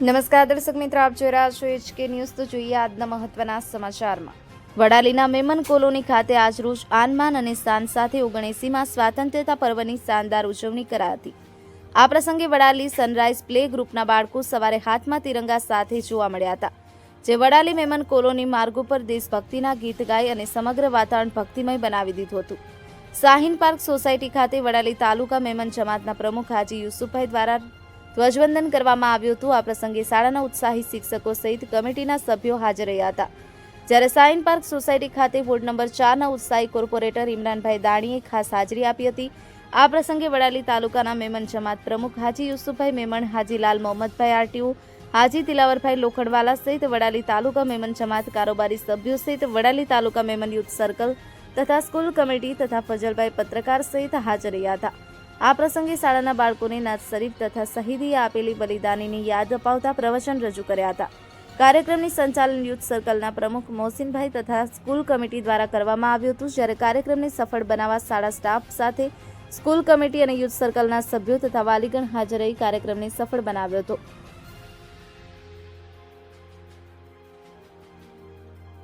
નમસ્કાર દર્શક મિત્રો, આપ જોઈ રહ્યા છો એચકે ન્યૂઝ તો જોઈએ આજના મહત્વના સમાચારમાં. વડાલીના મેમન કોલોની ખાતે આજરોજ આનમાન અને શાન સાથે ઓગણએસીમાં સ્વાતંત્ર્યતા પર્વની શાનદાર ઉજવણી કરાઈ હતી. આ પ્રસંગે વડાલી સનરાઇઝ પ્લે ગ્રુપના બાળકો સવારે હાથમાં તિરંગા સાથે જોવા મળ્યા હતા, જે વડાલી મેમન કોલોની માર્ગો પર દેશભક્તિના ગીત ગાઈ અને સમગ્ર વાતાવરણ ભક્તિમય બનાવી દીધું હતું. શાહીન પાર્ક સોસાયટી ખાતે વડાલી તાલુકા મેમન જમાતના પ્રમુખ હાજી યુસુફભાઈ દ્વારા ધ્વજવંદન કરવામાં આવ્યું હતું. આ પ્રસંગે શાળાના ઉત્સાહી શિક્ષકો સહિત કમિટીના સભ્યો હાજર રહ્યા હતા. જ્યારે સાઇન પાર્ક સોસાયટી ખાતે વોર્ડ નંબર ચારના ઉત્સાહી કોર્પોરેટર ઇમરાનભાઈ દાણીએ ખાસ હાજરી આપી હતી. આ પ્રસંગે વડાલી તાલુકાના મેમન જમાત પ્રમુખ હાજી યુસુફભાઈ મેમણ, હાજી લાલ મોહમ્મદભાઈ આરટીઓ, હાજી તિલાવરભાઈ લોખંડવાલા સહિત વડાલી તાલુકા મેમન જમાત કારોબારી સભ્યો સહિત વડાલી તાલુકા મેમન યુથ સર્કલ તથા સ્કૂલ કમિટી તથા ફજલભાઈ પત્રકાર સહિત હાજર રહ્યા હતા. આ પ્રસંગે શાળાના બાળકોને નાત શરીફ તથા શહીદીએ આપેલી બલિદાનીની યાદ અપાવતા પ્રવચન રજૂ કર્યા હતા. કાર્યક્રમની સંચાલન યુથ સર્કલના પ્રમુખ મોહસિનભાઈ તથા સ્કૂલ કમિટી દ્વારા કરવામાં આવ્યું હતું, જ્યારે કાર્યક્રમને સફળ બનાવવા શાળા સ્ટાફ સાથે સ્કૂલ કમિટી અને યુથ સર્કલના સભ્યો તથા વાલીગણ હાજર રહી કાર્યક્રમને સફળ બનાવ્યો હતો.